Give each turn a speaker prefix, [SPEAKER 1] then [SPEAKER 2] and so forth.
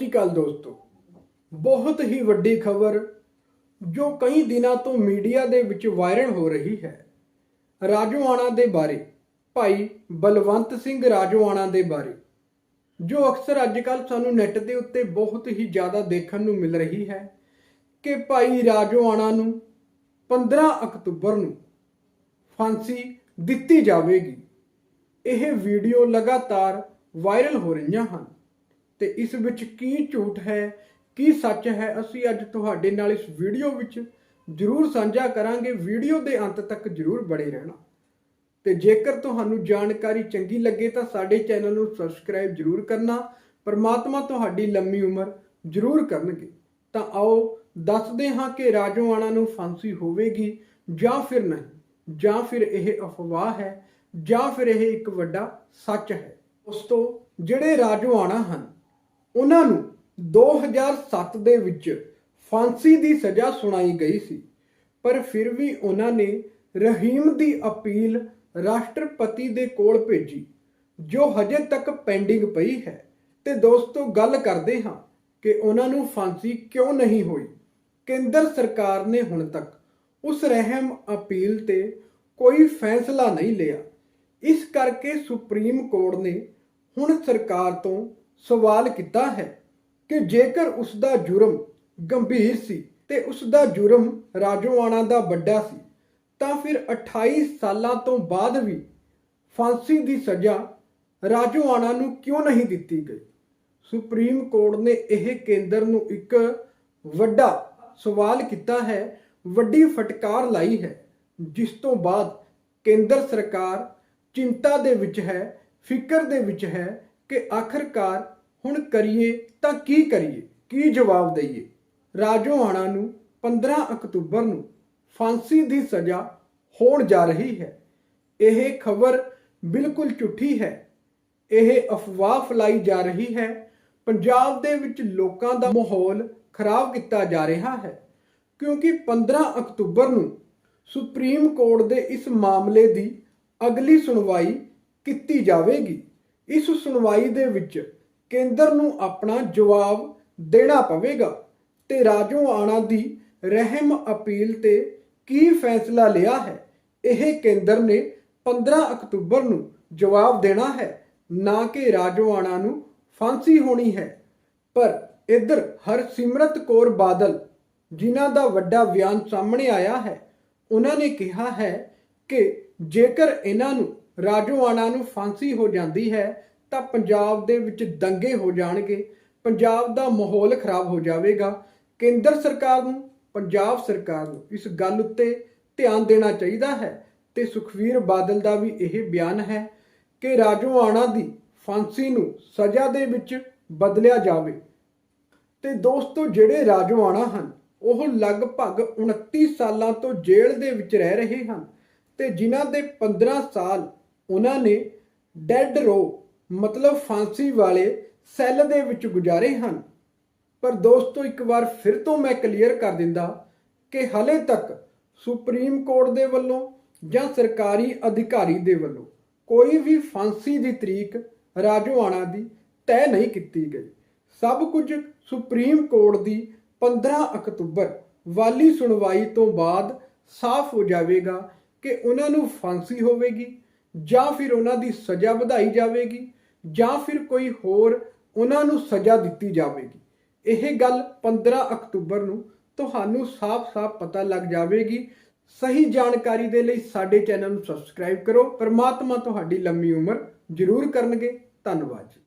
[SPEAKER 1] ਸ਼੍ਰੀ ਅਕਾਲ ਦੋਸਤੋ। ਬਹੁਤ ਹੀ ਵੱਡੀ ਖਬਰ ਜੋ ਕਈ ਦਿਨਾਂ ਤੋਂ ਮੀਡੀਆ ਦੇ ਵਿੱਚ ਵਾਇਰਲ ਹੋ ਰਹੀ ਹੈ। ਰਾਜੋਆਣਾ ਦੇ ਬਾਰੇ, ਭਾਈ ਬਲਵੰਤ ਸਿੰਘ ਰਾਜੋਆਣਾ ਦੇ ਬਾਰੇ, ਜੋ ਅਕਸਰ ਅੱਜ ਅੱਜਕੱਲ ਸਾਨੂੰ ਨੈੱਟ ਦੇ ਉੱਤੇ ਬਹੁਤ ਹੀ ਜ਼ਿਆਦਾ ਦੇਖਣ ਨੂੰ ਮਿਲ ਰਹੀ ਹੈ ਕਿ ਭਾਈ ਰਾਜੋਆਣਾ ਨੂੰ 15 ਅਕਤੂਬਰ ਨੂੰ ਫਾਂਸੀ ਦਿੱਤੀ ਜਾਵੇਗੀ। ਇਹ ਵੀਡੀਓ ਲਗਾਤਾਰ ਵਾਇਰਲ ਹੋ ਰਹੀਆਂ ਹਨ। ਤੇ ਇਸ ਵਿੱਚ ਕੀ ਝੂਠ ਹੈ, ਕੀ ਸੱਚ ਹੈ, ਅਸੀਂ ਅੱਜ ਤੁਹਾਡੇ ਨਾਲ ਇਸ ਵੀਡੀਓ ਵਿੱਚ ਜ਼ਰੂਰ ਸਾਂਝਾ ਕਰਾਂਗੇ। ਵੀਡੀਓ ਦੇ ਅੰਤ ਤੱਕ ਜ਼ਰੂਰ ਬਣੇ ਰਹਿਣਾ। ਤੇ ਜੇਕਰ ਤੁਹਾਨੂੰ ਜਾਣਕਾਰੀ ਚੰਗੀ ਲੱਗੇ ਤਾਂ ਸਾਡੇ ਚੈਨਲ ਨੂੰ ਸਬਸਕ੍ਰਾਈਬ ਜ਼ਰੂਰ ਕਰਨਾ। ਪਰਮਾਤਮਾ ਤੁਹਾਡੀ ਲੰਮੀ ਉਮਰ ਜ਼ਰੂਰ ਕਰਨਗੇ। ਤਾਂ ਆਓ ਦੱਸਦੇ ਹਾਂ ਕਿ ਰਾਜੋਆਣਾ ਨੂੰ ਫਾਂਸੀ ਹੋਵੇਗੀ ਜਾਂ ਫਿਰ ਨਹੀਂ, ਜਾਂ ਫਿਰ ਇਹ ਅਫਵਾਹ ਹੈ, ਜਾਂ ਫਿਰ ਇਹ ਇੱਕ ਵੱਡਾ ਸੱਚ ਹੈ। ਉਸ ਤੋਂ ਜਿਹੜੇ ਰਾਜੋਆਣਾ ਹਨ ਉਹਨਾਂ ਨੂੰ 2007 ਦੇ ਵਿੱਚ ਫਾਂਸੀ ਦੀ ਸਜ਼ਾ ਸੁਣਾਈ ਗਈ ਸੀ। ਪਰ ਫਿਰ ਵੀ ਉਹਨਾਂ ਨੇ ਰਹੀਮ ਦੀ ਅਪੀਲ ਰਾਸ਼ਟਰਪਤੀ ਦੇ ਕੋਲ ਭੇਜੀ, ਜੋ ਹਜੇ ਤੱਕ ਪੈਂਡਿੰਗ ਪਈ ਹੈ। ਤੇ ਦੋਸਤੋ, ਗੱਲ ਕਰਦੇ ਹਾਂ ਕਿ ਉਹਨਾਂ ਨੂੰ ਫਾਂਸੀ ਕਿਉਂ ਨਹੀਂ ਹੋਈ। ਕੇਂਦਰ ਸਰਕਾਰ ਨੇ ਹੁਣ ਤੱਕ ਉਸ ਰਹਿਮ ਅਪੀਲ ਤੇ ਕੋਈ ਫੈਸਲਾ ਨਹੀਂ ਲਿਆ। ਇਸ ਕਰਕੇ ਸੁਪਰੀਮ ਕੋਰਟ ਨੇ ਹੁਣ ਸਰਕਾਰ ਤੋਂ ਸਵਾਲ ਕੀਤਾ ਹੈ ਕਿ ਜੇਕਰ ਉਸ ਦਾ ਜੁਰਮ ਗੰਭੀਰ ਸੀ ਤੇ ਉਸ ਦਾ ਜੁਰਮ ਰਾਜੋਆਣਾ ਦਾ ਵੱਡਾ ਸੀ, ਤਾਂ ਫਿਰ 28 ਸਾਲਾਂ ਤੋਂ ਬਾਅਦ ਵੀ ਫਾਂਸੀ ਦੀ ਸਜ਼ਾ ਰਾਜੋਆਣਾ ਨੂੰ ਕਿਉਂ ਨਹੀਂ ਦਿੱਤੀ ਗਈ? ਸੁਪਰੀਮ ਕੋਰਟ ਨੇ ਇਹ ਕੇਂਦਰ ਨੂੰ ਇੱਕ ਵੱਡਾ ਸਵਾਲ ਕੀਤਾ ਹੈ, ਵੱਡੀ ਫਟਕਾਰ ਲਾਈ ਹੈ, ਜਿਸ ਤੋਂ ਬਾਅਦ ਕੇਂਦਰ ਸਰਕਾਰ ਚਿੰਤਾ ਦੇ ਵਿੱਚ ਹੈ, ਫਿਕਰ ਦੇ ਵਿੱਚ ਹੈ ਕਿ ਆਖਰਕਾਰ ਹੁਣ ਕਰੀਏ ਤਾਂ ਕੀ ਕਰੀਏ? ਕੀ ਜਵਾਬ ਦਈਏ? ਰਾਜੋਆਣਾ ਨੂੰ 15 ਅਕਤੂਬਰ ਨੂੰ ਫਾਂਸੀ ਦੀ ਸਜ਼ਾ ਹੋਣ ਜਾ ਰਹੀ ਹੈ। ਇਹ ਖਬਰ ਬਿਲਕੁਲ ਝੂਠੀ ਹੈ। ਇਹ ਅਫਵਾਹ ਫੈਲਾਈ ਜਾ ਰਹੀ ਹੈ। ਪੰਜਾਬ ਦੇ ਵਿੱਚ ਲੋਕਾਂ ਦਾ ਮਾਹੌਲ ਖਰਾਬ ਕੀਤਾ ਜਾ ਰਿਹਾ ਹੈ। ਕਿਉਂਕਿ 15 ਅਕਤੂਬਰ ਨੂੰ ਸੁਪਰੀਮ ਕੋਰਟ ਦੇ ਇਸ ਮਾਮਲੇ ਦੀ ਅਗਲੀ ਸੁਣਵਾਈ ਕੀਤੀ ਜਾਵੇਗੀ। ਇਸ ਸੁਣਵਾਈ ਦੇ ਵਿੱਚ ਕੇਂਦਰ ਨੂੰ ਆਪਣਾ ਜਵਾਬ ਦੇਣਾ ਪਵੇਗਾ ਤੇ ਰਾਜੋਆਣਾ ਦੀ ਰਹਿਮ ਅਪੀਲ ਤੇ ਕੀ ਫੈਸਲਾ ਲਿਆ ਹੈ, ਇਹ ਕੇਂਦਰ ਨੇ 15 ਅਕਤੂਬਰ ਨੂੰ ਜਵਾਬ ਦੇਣਾ ਹੈ, ਨਾ ਕਿ ਰਾਜੋਆਣਾ ਨੂੰ ਫਾਂਸੀ ਹੋਣੀ ਹੈ। ਪਰ ਇੱਧਰ ਹਰਸਿਮਰਤ ਕੌਰ ਬਾਦਲ, ਜਿਨ੍ਹਾਂ ਦਾ ਵੱਡਾ ਬਿਆਨ ਸਾਹਮਣੇ ਆਇਆ ਹੈ, ਉਹਨਾਂ ਨੇ ਕਿਹਾ ਹੈ ਕਿ ਜੇਕਰ ਇਹਨਾਂ ਨੂੰ ਰਾਜੋਆਣਾ ਨੂੰ ਫਾਂਸੀ ਹੋ ਜਾਂਦੀ ਹੈ ਤਾਂ ਪੰਜਾਬ ਦੇ ਵਿੱਚ ਦੰਗੇ ਹੋ ਜਾਣਗੇ, ਪੰਜਾਬ ਦਾ ਮਾਹੌਲ ਖਰਾਬ ਹੋ ਜਾਵੇਗਾ। ਕੇਂਦਰ ਸਰਕਾਰ ਨੂੰ, ਪੰਜਾਬ ਸਰਕਾਰ ਨੂੰ ਇਸ ਗੱਲ ਉੱਤੇ ਧਿਆਨ ਦੇਣਾ ਚਾਹੀਦਾ ਹੈ ਤੇ ਸੁਖਵੀਰ ਬਾਦਲ ਦਾ ਵੀ ਇਹ ਬਿਆਨ ਹੈ ਕਿ ਰਾਜੋਆਣਾ ਦੀ ਫਾਂਸੀ ਨੂੰ ਸਜ਼ਾ ਦੇ ਵਿੱਚ ਬਦਲਿਆ ਜਾਵੇ। ਤੇ ਦੋਸਤੋ, ਜਿਹੜੇ ਰਾਜੋਆਣਾ ਹਨ, ਉਹ ਲਗਭਗ 29 ਸਾਲਾਂ ਤੋਂ ਜੇਲ੍ਹ ਦੇ ਵਿੱਚ ਰਹਿ ਰਹੇ ਹਨ ਤੇ ਜਿਨ੍ਹਾਂ ਦੇ 15 ਸਾਲ ਉਹਨਾਂ ਨੇ ਡੈੱਡ ਰੋ, ਮਤਲਬ ਫਾਂਸੀ ਵਾਲੇ ਸੈੱਲ ਦੇ ਵਿੱਚ ਗੁਜ਼ਾਰੇ ਹਨ। ਪਰ ਦੋਸਤੋ, ਇੱਕ ਵਾਰ ਫਿਰ ਤੋਂ ਮੈਂ ਕਲੀਅਰ ਕਰ ਦਿੰਦਾ ਕਿ ਹਲੇ ਤੱਕ ਸੁਪਰੀਮ ਕੋਰਟ ਦੇ ਵੱਲੋਂ ਜਾਂ ਸਰਕਾਰੀ ਅਧਿਕਾਰੀ ਦੇ ਵੱਲੋਂ ਕੋਈ ਵੀ ਫਾਂਸੀ ਦੀ ਤਰੀਕ ਰਾਜੋਆਣਾ ਦੀ ਤੈਅ ਨਹੀਂ ਕੀਤੀ ਗਈ। ਸਭ ਕੁਝ ਸੁਪਰੀਮ ਕੋਰਟ ਦੀ 15 ਅਕਤੂਬਰ ਵਾਲੀ ਸੁਣਵਾਈ ਤੋਂ ਬਾਅਦ ਸਾਫ਼ ਹੋ ਜਾਵੇਗਾ ਕਿ ਉਹਨਾਂ ਨੂੰ ਫਾਂਸੀ ਹੋਵੇਗੀ। ਜਾਂ ਫਿਰ ਉਹਨਾਂ ਦੀ ਸਜ਼ਾ ਵਧਾਈ ਜਾਵੇਗੀ, ਜਾਂ ਫਿਰ ਕੋਈ ਹੋਰ ਉਹਨਾਂ ਨੂੰ ਸਜ਼ਾ ਦਿੱਤੀ ਜਾਵੇਗੀ। ਇਹ ਗੱਲ 15 ਅਕਤੂਬਰ ਨੂੰ ਤੁਹਾਨੂੰ ਸਾਫ਼-ਸਾਫ਼ ਪਤਾ ਲੱਗ ਜਾਵੇਗੀ। ਸਹੀ ਜਾਣਕਾਰੀ ਦੇ ਲਈ ਸਾਡੇ ਚੈਨਲ ਨੂੰ ਸਬਸਕ੍ਰਾਈਬ ਕਰੋ। ਪਰਮਾਤਮਾ ਤੁਹਾਡੀ ਲੰਮੀ ਉਮਰ ਜ਼ਰੂਰ ਕਰਨਗੇ। ਧੰਨਵਾਦ ਜੀ।